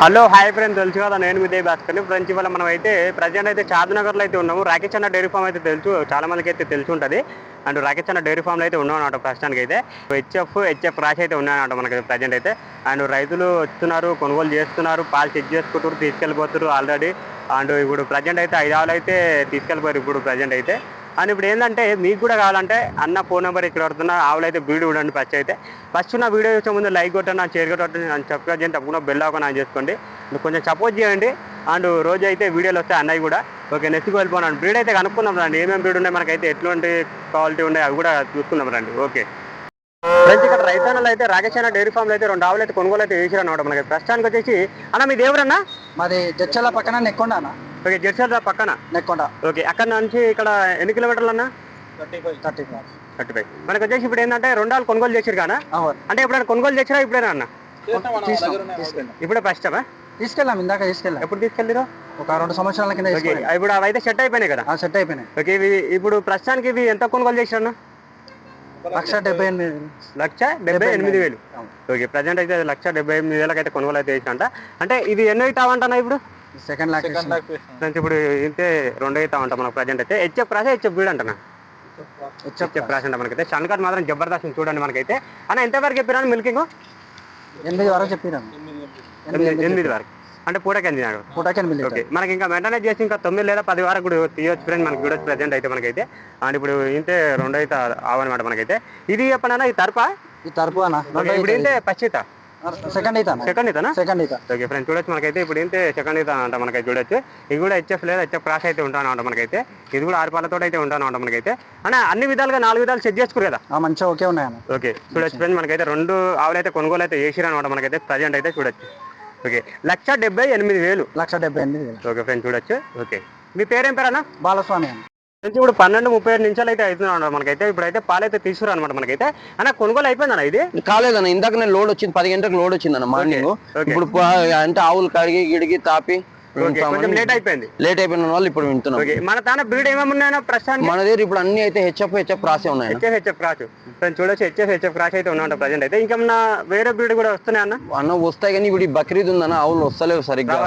Hello hi friend తెలుసు కదా నేను విజయ్ భాస్కర్ని. ఫ్రెండ్స్ ఇవాళ మనం అయితే ప్రజెంట్ అయితే చార్నగర్లో అయితే ఉన్నాము. రాకేష్ అన్న డైరీ ఫామ్ అయితే తెలుసు. చాలా మందికి అయితే తెలిసి ఉంటుంది. అండ్ రాకేష్ అన్న డైరీ ఫామ్లో అయితే ఉన్నాం అనమాట ప్రస్తుతానికి అయితే. హెచ్ఎఫ్ హెచ్ఎఫ్ రాసి అయితే ఉన్నాయన్నమాట మనకి ప్రజెంట్ అయితే. అండ్ రైతులు వస్తున్నారు కొనుగోలు చేస్తున్నారు పాలు చెక్ చేసుకుంటారు తీసుకెళ్ళిపోతారు ఆల్రెడీ అండ్ ఇప్పుడు ప్రజెంట్ అయితే ఐదు ఆవులు అయితే తీసుకెళ్ళిపోయారు ఇప్పుడు ప్రజెంట్ అయితే. అండ్ ఇప్పుడు ఏంటంటే మీకు కూడా కావాలంటే అన్న ఫోన్ నెంబర్ ఇక్కడ పడుతున్న ఆవులైతే వీడియో చూడండి ఫస్ట్ అయితే. ఫస్ట్ నా వీడియో చూసే ముందు లైక్ కొట్టండి నా షేర్ కొట్టండి అని సబ్స్క్రైబ్ చేయండి తప్పకుండా బెల్ ఆకొని ఆన్ చేసుకోండి. కొంచెం సపోర్ట్ చేయండి. అండ్ రోజు అయితే వీడియోలు వస్తాయి అన్నయ్య కూడా. ఓకే నెక్స్ట్కి వెళ్ళిపోయినాను బ్రీడ్ అయితే కనుక్కుందాం రండి. ఏమేమి బ్రీడ్ ఉన్నాయి మనకైతే ఎటువంటి క్వాలిటీ ఉన్నాయి అవి కూడా చూసుకుందాం రండి. ఓకే ఫ్రెండ్స్ ఇక్కడ రైతన్నలు అయితే రాకేష్ అన్న డైరీ ఫామ్లో అయితే రెండు ఆవులు అయితే కొనుగోలు అయితే చేసిరు అనమాట మనకి ప్రస్తుతానికి వచ్చేసి అన్న మీ దేవురన్నా మాది జడ్చల పక్కన నెక్కొండ అన్న. ఓకే జెర్సల్ పక్కన? నెక్కొండ. ఓకే అక్కడ నుంచి ఇక్కడ ఎన్ని కిలోమీటర్లు అన్నా? Thirty five. Thirty five. Thirty five. మనకు వచ్చేసి ఇప్పుడు ఏంటంటే రెండు ఆవులు కొనుగోలు చేసిరు కానా? అంటే ఎప్పుడైనా కొనుగోలు చేసిరా ఇప్పుడేనా అన్న? తీసుకెళ్ళాం ఇప్పుడే ఫస్టమా తీసుకెళ్ళాం ఇందాక తీసుకెళ్ళాం. ఎప్పుడు తీసుకెళ్ళిరు ఒక రెండు సంవత్సరాల కింద ఇప్పుడు అవి అయితే సెట్ అయిపోయినాయి కదా? ఆ సెట్ అయిపోయినాయి. ఓకే ఇవి ఇప్పుడు ప్రస్తుతానికి ఇవి ఎంత కొనుగోలు చేసిరన్న లక్ష డెబ్బై ఎనిమిది లక్ష డెబ్బై ఎనిమిది వేలు. ఓకే ప్రజెంట్ అయితే లక్ష డెబ్బై ఎనిమిది వేలకు అయితే కొనుగోలు అయితే చేసినంట అంటే. ఇది ఎన్నో అవుతావంటన్నా ఇప్పుడు? సెకండ్ లాక్ ఫ్రెండ్స్ ఇప్పుడు ఇంతే రెండు అవుతామంట మనకు ప్రజెంట్ అయితే. హెచ్ఎఫ్ రాసే హెచ్ఎఫ్ బీడ్ అంటనా? హెచ్ఎఫ్ రాసి. అంట మనకైతే. షన్కట్ మాత్రం జబర్దస్త్ చూడండి మనకైతే. అన్న ఎంతవరకు చెప్పినాను మిల్కింగ్? ఎనిమిది వరకు చెప్పినాను ఎనిమిది వరకు అంటే పూటకి ఎనిమిది పూటకి ఎనిమిది ఓకే. మనకి ఇంకా వెంటనే చేసి ఇంకా తొమ్మిది లేదా పది వరకు కూడా తీయొచ్చు ఫ్రెండ్ మనకి చూడొచ్చు ప్రజెంట్ అయితే మనకైతే. అండ్ ఇప్పుడు ఇంతే రెండు అయితే అవన్నమాట మనకైతే. ఇది చెప్పనా ఈ తరపా? ఈ తరపు అన్న. ఇప్పుడు ఏంటే పచ్చిత సెకండ్ అయితే సెకండ్ అయితే ఓకే ఫ్రెండ్స్ చూడొచ్చు మనకైతే. ఇప్పుడు ఏంటే సెకండ్ ఇత అంట మనకైతే చూడొచ్చు. ఇది కూడా హెచ్ఎఫ్ లేదా హెచ్ఎఫ్ క్రాస్ అయితే ఉంటాను అంట మనకైతే. ఇది కూడా ఆరు పాలతో అయితే ఉంటాను అంట మనకైతే. అన్న అన్ని విధాలుగా నాలుగు విధాలు సెట్ చేసుకురు కదా మంచిగా ఓకే ఉన్నాయి అన్న ఓకే చూడొచ్చు ఫ్రెండ్స్ మనకైతే రెండు ఆవులు అయితే కొనుగోలు అయితే చేసిరు అనమాట మనకైతే ప్రజెంట్ అయితే చూడొచ్చు. ఓకే లక్ష డెబ్బై ఎనిమిది వేలు. లక్ష డెబ్బై ఎనిమిది వేలు. ఓకే ఫ్రెండ్స్ చూడొచ్చు. ఓకే మీ పేరేం పేరు అన్న. బాలస్వామి నుంచి ఇప్పుడు పన్నెండు ముప్పై ఏడు నిమిషాలు అయితే అవుతున్నాడు మనకైతే ఇప్పుడైతే పాలైతే తీసుకురా అనమాట మనకైతే. అన్న కొనుగోలు అయిపోయిందన్న ఇది? కాలేదన్న ఇందాక నేను లోడ్ వచ్చింది పది గంటలకు లోడ్ వచ్చిందన్న మార్నింగ్. ఇప్పుడు అంటే ఆవులు కడిగి గిడిగి తాపి కొంచెం లేట్ అయిపోయింది. లేట్ అయిపోయిన వాళ్ళు ఇప్పుడు వింటున్నాం. మన తాన బ్రీడ్ ఏమేమి ఉన్నాయన్న ప్రస్తుతానికి? మన దగ్గర ఇప్పుడు అన్ని అయితే హెచ్ఎఫ్ హెచ్ఎఫ్ రాసే ఉన్నాయి హెచ్ఎఫ్ హెచ్ఎఫ్ ఫ్రెండ్స్ చూడొచ్చు హెచ్ఎఫ్ హెచ్ఎఫ్ క్రాచ్ అయితే ఉన్నాయంట ప్రజెంట్ అయితే. ఇంకేమన్నా వేరే బ్రీడ్ కూడా వస్తున్నాయి అన్న? అన్న వస్తాయి కానీ ఇప్పుడు ఈ బక్రీద్ ఉందన్న ఆవులు వస్తలేవు సరిగ్గా.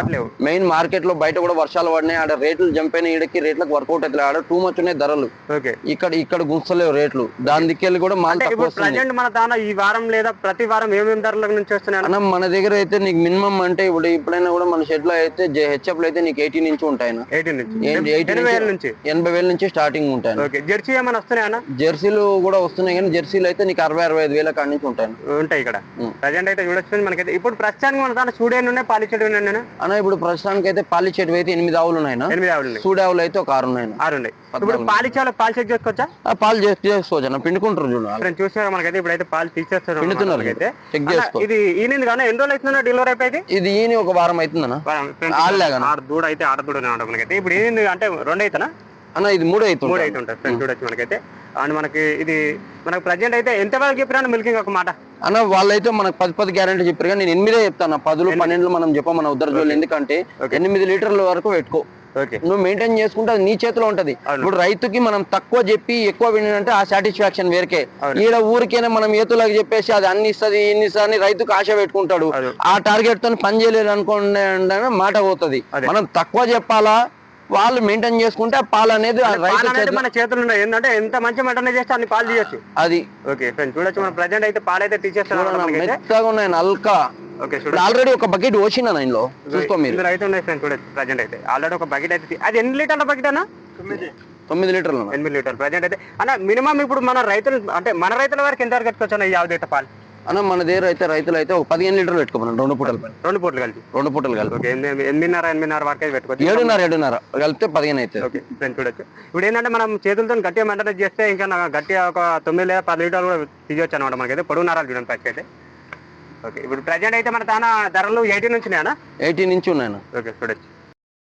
మెయిన్ మార్కెట్లో బయట కూడా వర్షాలు పడినాయి ఆడ రేట్లు జంప్ అయినాయి ఈడకి రేట్లకు వర్కౌట్ అవుతాయి ఆడ టూ మచ్ ఉన్నాయి ధరలు. ఓకే ఇక్కడ ఇక్కడ గుంచలేవు రేట్లు. దాని దిక్కెళ్ళి కూడా మాల్ ప్రజెంట్ మన తాన ఈ వారం లేదా ప్రతి వారం ఏమేమి ధరల నుంచి వస్తున్నాయి అన్న? మన దగ్గర అయితే నీకు మినిమం అంటే ఇప్పుడు ఎప్పుడైనా కూడా మన షెడ్లో అయితే హెచ్ఎఫ్ అయితే నీకు ఎయిటీ నుంచి ఉంటాయి అన్న. ఎయిటీన్ నుంచి. ఏంటి, 18 ఎనభై వేల నుంచి స్టార్టింగ్ ఉంటాయి. ఓకే జెర్సీ ఏమైనా వస్తున్నాయి జెర్సీలు కూడా వస్తున్నాయి కానీ జెర్సీలు అయితే నీకు అరవై అరవై ఐదు వేల కాడి నుంచి ఉంటాయి ఉంటాయి ఇక్కడ. ప్రజెంట్ అయితే చూడొచ్చు మనకైతే ఇప్పుడు ప్రస్తుతానికి మన తాన స్టూడియో ఉన్నాయి నేను అన్న? ఇప్పుడు ప్రస్తుతానికి అయితే పాలి చెట్టు అయితే ఎనిమిది ఆవులు ఉన్నాయి ఎనిమిది ఆవులు సూడి ఆవులు అయితే ఒక ఆరు ఉన్నాయి ఆరు ఉన్నాయి. ఇప్పుడు పాలిచ్చాలో పాలు చెక్ చేసుకోవచ్చా? ఆ పాలు చేసి చేసుకోవచ్చు అన్న. పిండుకుంటారు చూడు వాళ్ళు. ఫ్రెండ్ చూసినారా మనకైతే ఇప్పుడైతే పాలు తీసేస్తారు పిండుతున్నారు చెక్ చేసుకో. ఇది ఈనింది కానీ ఎన్ని రోజులు అవుతుందో డెలివరీ అయిపోయింది? ఇది ఈయన ఒక వారం అవుతుందన్న. ఆడలేగన. ఆరు దూడ అయితే ఆడ దూడ మనకైతే. ఇప్పుడు ఏంది అంటే రెండు అయితేనా అన్న ఇది మూడు మూడు అవుతుంది అయితే ఉంటుంది ఫ్రెండ్ చూడొచ్చు మనకైతే. అండ్ మనకి ఇది మనకు ప్రజెంట్ అయితే ఎంత వరకు చెప్పినా మిల్కింగ్ ఒక మాట? అన్న వాళ్ళైతే మనకు పది పది గ్యారెంటీ చెప్పారు కానీ నేను ఎనిమిదే చెప్తాను పదులు పన్నెండులు మనం చెప్పాం మన ఉద్దర ఎందుకంటే. ఎనిమిది లీటర్ల వరకు పెట్టుకో. నువ్వు మెయింటైన్ చేసుకుంటే అది నీ చేతిలో ఉంటది. ఇప్పుడు రైతుకి మనం తక్కువ చెప్పి ఎక్కువ వినంటే ఆ సాటిస్ఫాక్షన్ వేరుకే. ఈడ ఊరికేనే మనం ఏతులకు చెప్పేసి అది అన్ని ఇస్తుంది ఇన్ని ఇస్తుంది రైతుకు ఆశ పెట్టుకుంటాడు. ఆ టార్గెట్తో పని చేయలేదు అనుకోండి మాట పోతుంది. మనం తక్కువ చెప్పాలా వాళ్ళు మెయింటైన్ చేసుకుంటే పాలు అనేది మన చేతులు ఉన్నాయి ఏంటంటే ఎంత మంచి మెయింటైన్ చేస్తే అన్ని పాలు తీయచ్చు. అది. ఓకే ఫ్రెండ్ చూడొచ్చు. మన ప్రజెంట్ అయితే పాలు అయితే తీసేస్తాం చూడండి, మనకైతే మెత్తగా ఉన్నాయి నల్కా. ఓకే ఇప్పుడు చూడండి ఆల్రెడీ ఒక బకెట్ పోసిన ఇందులో చూసుకో మీరు. అయితే ఉన్నాయి ఫ్రెండ్ చూడొచ్చు. ప్రజెంట్ అయితే. ఆల్రెడీ ఒక బకెట్ అయితే అది ఎన్ని లీటర్ల బకెట్ అన్న? తొమ్మిది. లీటర్లు. ఎనిమిది లీటర్లు. ప్రజెంట్ అయితే. అన్న మినిమం ఇప్పుడు మన రైతులు అంటే మన రైతుల వరకు ఎంత వరకు కట్టుకోవచ్చు అన్న ఈ పాలు? అన్న మన దగ్గర అయితే రైతులు అయితే ఒక పదిహేను లీటర్లు పెట్టుకోమన్నాం రెండు పూటలు. రెండు పూటలు కలిపి. రెండు పూటలు కలిపి. ఎనిమిదిన్నర ఎనిమిదిన్నర వరకు అయితే పెట్టుకోవచ్చు. ఏడున్నర ఏడున్నర కలిపితే పదిహేను అవుతుంది ఓకే చూడొచ్చు. ఇప్పుడు ఏంటంటే మనం చేతులతో గట్టిగా మెయింటైన్ చేస్తే ఇంకా నా గట్టిగా ఒక తొమ్మిది లేదా పది లీటర్లు కూడా తీయొచ్చు అనమాట మనకైతే. పొడుగు నరాలు చూడండి ఫస్ట్ అయితే. ఓకే ఇప్పుడు ప్రజెంట్ అయితే మన తాన ధరలు ఎయిటీ నుంచి ఎయిటీ నుంచి ఉన్నాయి అన్న. ఓకే చూడొచ్చు.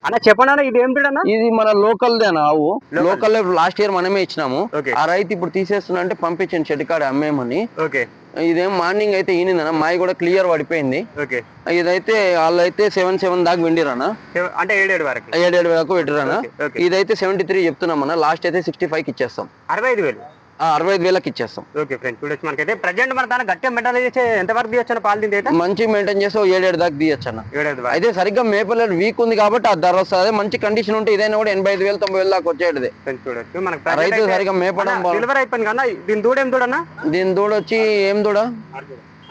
అన్న చెప్పండి ఇది ఏం బ్రీడ్ అన్న? ఇది మన లోకల్ దేనా ఆవు. లోకల్. లాస్ట్ ఇయర్ మనమే ఇచ్చినాము. ఆ రైతు ఇప్పుడు తీసేస్తున్నా అంటే పంపించాను చెట్టుకాడ అమ్మేమని. ఓకే. ఇదేం మార్నింగ్ అయితే ఈనిందన్న. మాయి కూడా క్లియర్ పడిపోయింది. ఓకే. ఇదైతే వాళ్ళైతే సెవెన్ సెవెన్ దాకా వెండిరానా అంటే ఏడేడు వరకు? ఏడేడు వరకు పెట్టిరానా. ఇదైతే సెవెంటీ త్రీ చెప్తున్నామన్నా. లాస్ట్ అయితే సిక్స్టీ ఫైవ్కి ఇచ్చేస్తాం. అరవై ఐదు వేలు. అరవై ఐదు వేలకు ఇచ్చేస్తాం. ఓకే ఫ్రెండ్స్ చూడొచ్చు మనకైతే ప్రజెంట్ మన దాని గట్టిగా మెయింటైన్ చేసి ఎంత వరకు తీయొచ్చు పాలు తింటే అయితే? మంచి మెయింటైన్ చేస్తే ఓ ఏడేడు దాకా తీయచ్చు అన్న ఏడైదు అయితే సరిగ్గా మేపలేదు వీక్ ఉంది కాబట్టి ఆ ధర వస్తుంది. అదే మంచి కండిషన్ ఉంటే ఇదైనా కూడా ఎనభై ఐదు వేలు తొంభై వేలు దాకా వచ్చేది చూడొచ్చు మనకి రైతు సరిగ్గా మేపడం. డెలివరీ అయిపోయింది కదా దీని దూడ ఏం దూడన్నా? దీని దూడ వచ్చి ఏం దూడ?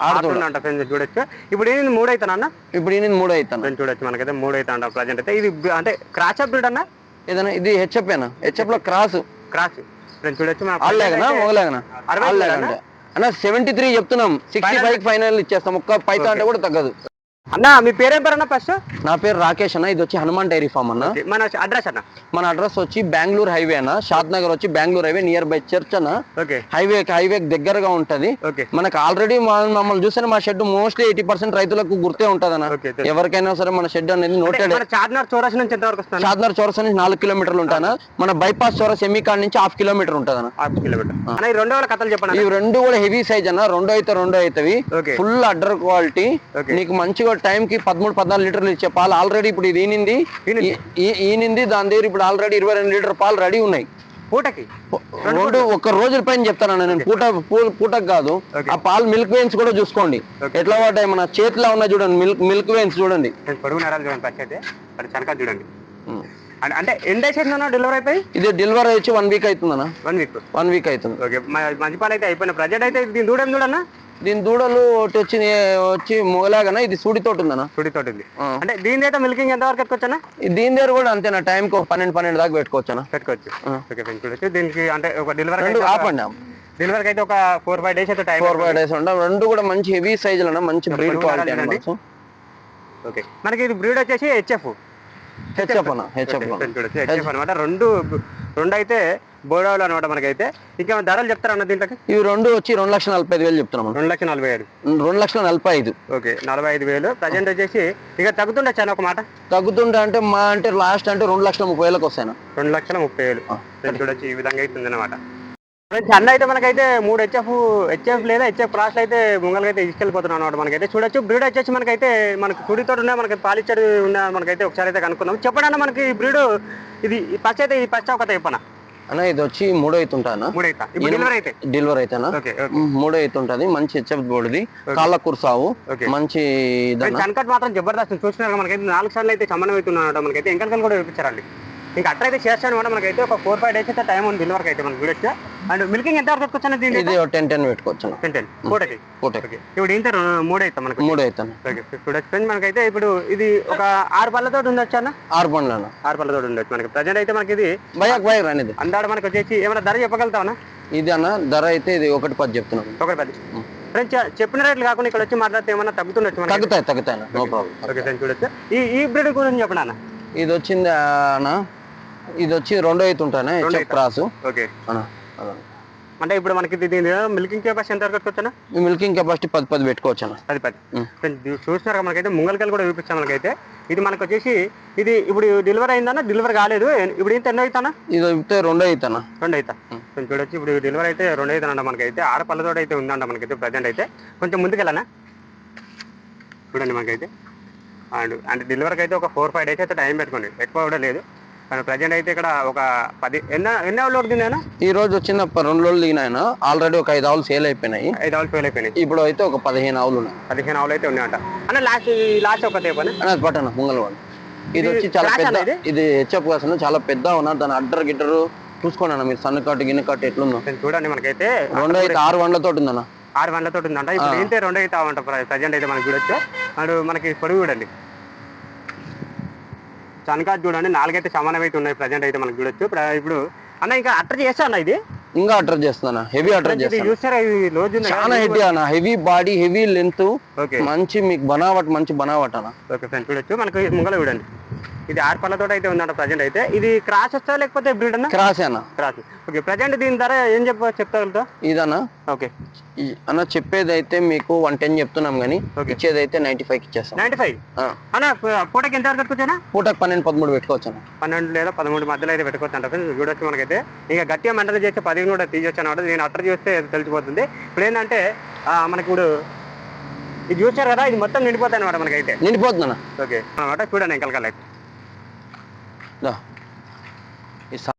ఆడదూడ అంట ఫ్రెండ్స్ చూడొచ్చు ఇప్పుడు ఏంది మూడు అవుతానా అన్న? ఇప్పుడు మూడు అవుతాను ఫ్రెండ్స్ చూడొచ్చు మనకైతే మూడు అవుతా అంట ప్రజెంట్ అయితే. ఇది అంటే క్రాచ్ అప్ అన్న? ఏదైనా ఇది హెచ్ఎఫ్ ఏనా హెచ్ఎఫ్లో క్రాస్ క్రాస్ చూడొచ్చు అన్న సెవెంటీ త్రీ చెప్తున్నాం. సిక్స్టీ ఫైవ్ ఫైనల్ ఇచ్చేస్తాం. ఒక్క పైసా అంటే కూడా తగ్గదు. అన్న మీ పేరేం పేరు అన్న ఫస్ట్ నా పేరు రాకేష్ అన్న ఇది వచ్చి హనుమాన్ డైరీ ఫామ్ అన్న. మన అడ్రస్ అన్న? మన అడ్రస్ వచ్చి బెంగళూరు హైవే అన్న. షాద్ నగర్ వచ్చి Bengaluru highway near by church అన్న. హైవే హైవే దగ్గరగా ఉంటది. మనకు ఆల్రెడీ మమ్మల్ని చూసిన మా షెడ్ మోస్ట్లీ ఎయిటీ పర్సెంట్ రైతులకు గుర్తే ఉంటది అన్న. ఎవరికైనా సరే మన షెడ్ అనేది నోటెడ్ మన చార్మినార్ చౌరస్ నుంచి ఎంత వరకు షాద్నగర్ చౌరస్ నుంచి నాలుగు కిలోమీటర్లు ఉంటానా మన బైపాస్ చౌరస్ ఎమ్మి కాడ నుంచి హాఫ్ కిలోమీటర్ ఉంటది అన్న. Half kilometer. రెండు వేల కథలు చెప్పండి ఇవి రెండు కూడా హెవీ సైజ్ అన్న. రెండో అయితే రెండో అవుతాయి ఓకే. Full udder quality. నీకు మంచిగా టైం కి పదమూడు పద్నాలుగు లీటర్లు ఇచ్చే పాలు ఆల్రెడీ ఇప్పుడు ఇది ఈనింది. ఈనింది. దాని దగ్గర ఇప్పుడు ఆల్రెడీ ఇరవై రెండు లీటర్ పాలు రెడీ ఉన్నాయి. పూటకి? రెండు ఒక్క రోజుల పైన చెప్తాను నేను. పూట పూటకు కాదు. ఆ పాలు మిల్క్ వెయిన్స్ కూడా చూసుకోండి. ఎట్లా పడ్డాయి మన చేతిలో ఉన్న చూడండి మిల్క్ మిల్క్ వెయిన్స్ చూడండి. నేను పొడుగు నరాలు చూడండి ఫస్ట్ అయితే. అది చనక చూడండి. అంటే- అంటే ఎండ్ అయిపోయిందన్న డెలివరీ అయిపోయి? ఇది డెలివరీ వచ్చి వన్ వీక్ అవుతుందన్న. వన్ వీక్ వన్ వీక్ అవుతుంది. ఓకే. మంచి పాలు అయితే అయిపోయిన. ప్రజెంట్ అయితే దీని దూడం చూడన్నా దీని దూడలు ఒకటి వచ్చి వచ్చి మొగలాగన ఇది సూడితోటి ఉందన్న సుడి తోటి ఉంది. అంటే దీని అయితే మిల్కింగ్ ఎంత వరకు ఈ దీని దగ్గర కూడా అంతేనా? టైంకి ఒక పన్నెండు పన్నెండు దాకా పెట్టుకోవచ్చునా? పెట్టుకోవచ్చు. ఓకే చూడొచ్చు. దీనికి అంటే ఒక డెలివరీ ఆపండి. డెలివరీకి అయితే ఒక ఫోర్ ఫైవ్ డేస్ అయితే టైం ఫోర్ ఫైవ్ డేస్ ఉంటాం రెండు కూడా మంచి హెవీ సైజులు మంచి బ్రీడ్ రెండు క్వాలిటీ అనమాట ఓకే. మనకి ఇది బ్రీడ్ వచ్చేసి హెచ్ఎఫ్ హెచ్ఎఫ్ అన్న హెచ్ఎఫ్ హెచ్ఎఫ్ అనమాట రెండు రెండు అయితే బోడాలు అనమాట మనకైతే. ఇంకా ధరలు చెప్తారన్న దీంట్లోకి? ఇవి రెండు వచ్చి రెండు లక్షల నలభై ఐదు వేలు చెప్తున్నాం అన్న. రెండు లక్షల నలభై ఏడు రెండు లక్షల నలభై ఐదు. ఓకే నలభై ఐదు వేలు. ప్రజెంట్ వచ్చేసి ఇక తగ్గుతుండొచ్చు అన్న ఒక మాట? తగ్గుతుంటే అంటే మా అంటే లాస్ట్ అంటే రెండు లక్షల ముప్పై వేలకు వస్తాయి రెండు లక్షల ముప్పై వేలు. చూడొచ్చు ఈ విధంగా అవుతుంది అనమాట ఫ్రెండ్స్ అన్న అయితే మనకైతే మూడు హెచ్ఎఫ్ హెచ్ఎఫ్ లేదా హెచ్ఎఫ్ క్రాస్ అయితే ముంగల్కి అయితే తీసుకెళ్ళిపోతున్నాం అనమాట మనకైతే. చూడొచ్చు బ్రీడ్ వచ్చేసి మనకైతే మనకు కుడితో ఉన్న మనకి పాలిచ్చాడు ఉన్న మనకైతే ఒకసారి అయితే కనుక్కుందాం. చెప్పండి అన్న మనకి బ్రీడ్ ఇది ఫస్ట్ అయితే ఈ ఫస్ట్ ఒక చెప్పనా అన్న ఇది వచ్చి మూడో అయితే ఇప్పుడు డెలివరీ అయితే? డెలివరీ అయితేనా మూడో అవుతుంటది మంచి హెచ్ఎఫ్ బోర్డుది. కాళ్ళ కుర్సావు మంచి మాత్రం జబర్దస్త్ చూస్తున్నారు. మనకైతే నాలుగు సార్లు అయితే సమానం అవుతున్నాడు మనకైతే ఇంకా కూడా చూపించారండి. ఇంకా అట్లా అయితే చేస్తాను అనమాట మనకైతే ఒక ఫోర్ ఫైవ్ డేస్ అయితే టైం ఉంది డెలివరీ అయితే మనకి వీడియోస్ అండ్ మిల్కింగ్ ఎంత వరకు వచ్చాను దీని ఇది టెన్ టెన్ పెట్టుకోవచ్చు టెన్ టెన్ పూటకి పూట ఓకే ఇప్పుడు ఇంత మూడు అవుతాం మనకి. మూడు అవుతాను. ఓకే చూడొచ్చు ఫ్రెండ్స్ మనకైతే ఇప్పుడు ఇది ఒక ఆరు పళ్ళతో ఉండొచ్చు అన్న? ఆరు పండ్లు ఆరు పళ్ళతో ఉండొచ్చు మనకి. ప్రజెంట్ అయితే మనకి ఇది భయక్ భయ రానిది. అందాడ మనకి వచ్చేసి ఏమైనా ధర చెప్పగలుగుతావా ఇది అన్న ధర అయితే ఇది ఒకటి పది చెప్తున్నాను ఒకటి పది. ఫ్రెండ్స్ చెప్పిన రేట్లు కాకుండా ఇక్కడ వచ్చి మాట్లాడితే ఏమన్నా తగ్గుతుండొచ్చు తగ్గుతాయి తగ్గుతాయి నో ప్రాబ్లం ఓకే ఫ్రెండ్స్ చూడొచ్చు. ఈ ఈ బ్రీడ్ గురించి చెప్పండి అన్న? ఇది వచ్చింది అన్న? ఇది వచ్చి రెండో అయితే ఉంటానే. క్రాస్. ఓకే. అంటే ఇప్పుడు మనకి మిల్కింగ్ కెపాసిటీ ఎంత వరకు వచ్చానా? ఈ మిల్కింగ్ కెపాసిటీ పది పది పెట్టుకోవచ్చు అన్న పది. పది చూస్తున్నారు మనకైతే ముంగల్కలు కూడా చూపించాం మనకైతే. ఇది మనకు వచ్చేసి ఇది ఇప్పుడు డెలివరీ అయిందన్నా డెలివరీ కాలేదు. ఇప్పుడు ఇంత ఎన్నో అవుతానా ఇది అయితే రెండో అయితే అన్న రెండు అవుతా కొంచెం చూడొచ్చు. ఇప్పుడు డెలివరీ అయితే రెండు అవుతానంట మనకైతే. పళ్ళతో అయితే ఉందంట మనకైతే ప్రజెంట్ అయితే. కొంచెం ముందుకెళ్ళనా? చూడండి మనకైతే. అండ్ అంటే డెలివరీకి అయితే ఒక ఫోర్ ఫైవ్ డేస్ అయితే టైం పెట్టుకోండి. ఎక్కువ కూడా లేదు. కానీ ప్రజెంట్ అయితే ఇక్కడ ఒక పది ఎన్న ఎన్ని అవర్లు తిన్నానా ఈ రోజు వచ్చిన రెండు రోజులు దిగినాయన ఆల్రెడీ ఒక ఐదు ఆవులు సేల్ అయిపోయినాయి. ఐదు అవర్లు ఫెయిల్ అయిపోయినాయి. ఇప్పుడు అయితే ఒక పదిహేను ఆవులు ఉన్నాయి. పదిహేను అవర్లు అయితే ఉన్నాయంట. అన్న లాస్ట్ లాస్ట్ ఒక తేపని పట్టణ ముంగలవాడు ఇది వచ్చి చాలా పెద్ద ఇది? హెచ్ఎఫ్ కాసిన చాలా పెద్ద ఉన్నారు. దాని అడ్డర్ గిడ్డరు చూసుకోండి అన్న మీరు. సన్న కట్టు గిన్నె కట్టు ఎట్లుందో. చూడండి మనకైతే. రెండో అయితే ఆరు వండ్లతో ఉందన్న. ఆరు వందలతో ఉందంట. ఇప్పుడు ఆ. ఏంటే రెండు అయితే అవంట ప్రజెంట్ అయితే మనకి చూడొచ్చు. అండ్ మనకి పొడుగు చూడండి. చనకాజ్ చూడండి నాలుగైతే సమానం అయితే ఉన్నాయి ప్రజెంట్ అయితే మనకి చూడొచ్చు. ఇప్పుడు అన్న ఇంకా అట్టర్ చేస్తా అన్న ఇది? ఇంకా అడ్రస్ చేస్తున్నా హెవీ ఇది చేస్తాను చాలా హెవీ అన్న. హెవీ బాడీ హెవీ లెంత్ మంచి మీకు బనావట్ మంచి బనావట్ అన్న. ఓకే ఫ్రెండ్స్ చూడొచ్చు. మనకి ముంగల చూడండి. ఇది ఆరు పళ్ళతో అయితే ఉందంట ప్రజెంట్ అయితే. ఇది క్రాస్ వస్తా లేకపోతే బ్రీడ్ అన్న? క్రాస్ అన్న. క్రాస్. ఓకే ప్రజెంట్ దీని ధర ఏం చెప్ప చెప్తా ఇదన్న. ఓకే. అన్న చెప్పేది అయితే మీకు వన్ టెన్ చెప్తున్నాం కానీ ఇచ్చేది అయితే నైన్టీ ఫైవ్ ఇచ్చేస్తాం. Ninety five. అన్న పూటకి ఎంత వచ్చానా పూటకు పన్నెండు పదమూడు పెట్టుకోవచ్చు అన్న పన్నెండు లేదా పదమూడు మధ్యలో అయితే పెట్టుకోవచ్చు అంట ఫ్రెండ్స్. చూడొచ్చు మనకైతే. ఇంకా గట్టిగా మెంటల్ చేస్తే పదిహేను కూడా తీయొచ్చు అనమాట నేను అట్టర్ చూస్తే తెలిసిపోతుంది. ఇప్పుడు ఏంటంటే మనకి ఇప్పుడు ఇది చూసారు కదా ఇది మొత్తం నిండిపోతాయి అనమాట మనకైతే. నిండిపోతుందన్న. ఓకే. అనమాట చూడండి ఇంకలకల్ అయితే దా. ఈ